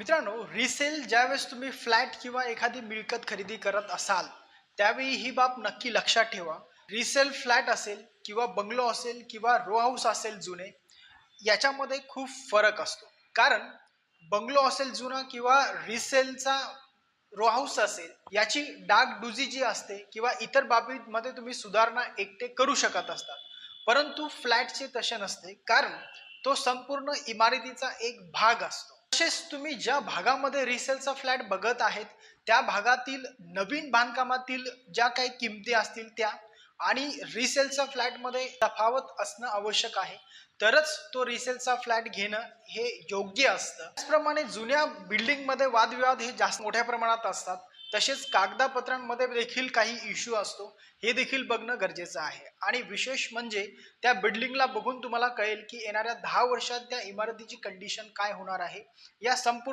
मित्रांनो रिसेल ज्यावेळेस तुम्ही फ्लॅट किंवा एखादी मिळकत खरेदी करत असाल त्यावेळी ही बाब नक्की लक्षात ठेवा. रिसेल फ्लॅट असेल किंवा बंगलो असेल किंवा रो हाऊस असेल जुने याच्यामध्ये खूप फरक असतो. कारण बंगलो असेल जुना किंवा रिसेलचा रो हाऊस असेल याची डागडुजी जी असते किंवा इतर बाबींमध्ये तुम्ही सुधारणा एकटे करू शकत असतात परंतु फ्लॅटचे तसे नसते कारण तो संपूर्ण इमारतीचा एक भाग असतो. तसेच तुम्ही ज्या भागामध्ये रिसेलचा फ्लॅट बघत आहेत त्या भागातील नवीन बांधकामातील ज्या काही किमती असतील त्या आणि रिसेलचा फ्लॅटमध्ये तफावत असणं आवश्यक आहे. तरच तो रिसेलचा फ्लॅट घेणं हे योग्य असतं. त्याचप्रमाणे जुन्या बिल्डिंगमध्ये वादविवाद हे जास्त मोठ्या प्रमाणात असतात. तसेच कागदापत्रांमध्ये देखील काही इश्यू असतो. हे देखील बघणं गरजेचं आहे. आणि विशेष म्हणजे त्या बिल्डिंगला बघून तुम्हाला कळेल की येणाऱ्या दहा वर्षात त्या इमारतीची कंडिशन काय होणार आहे. या संपूर्ण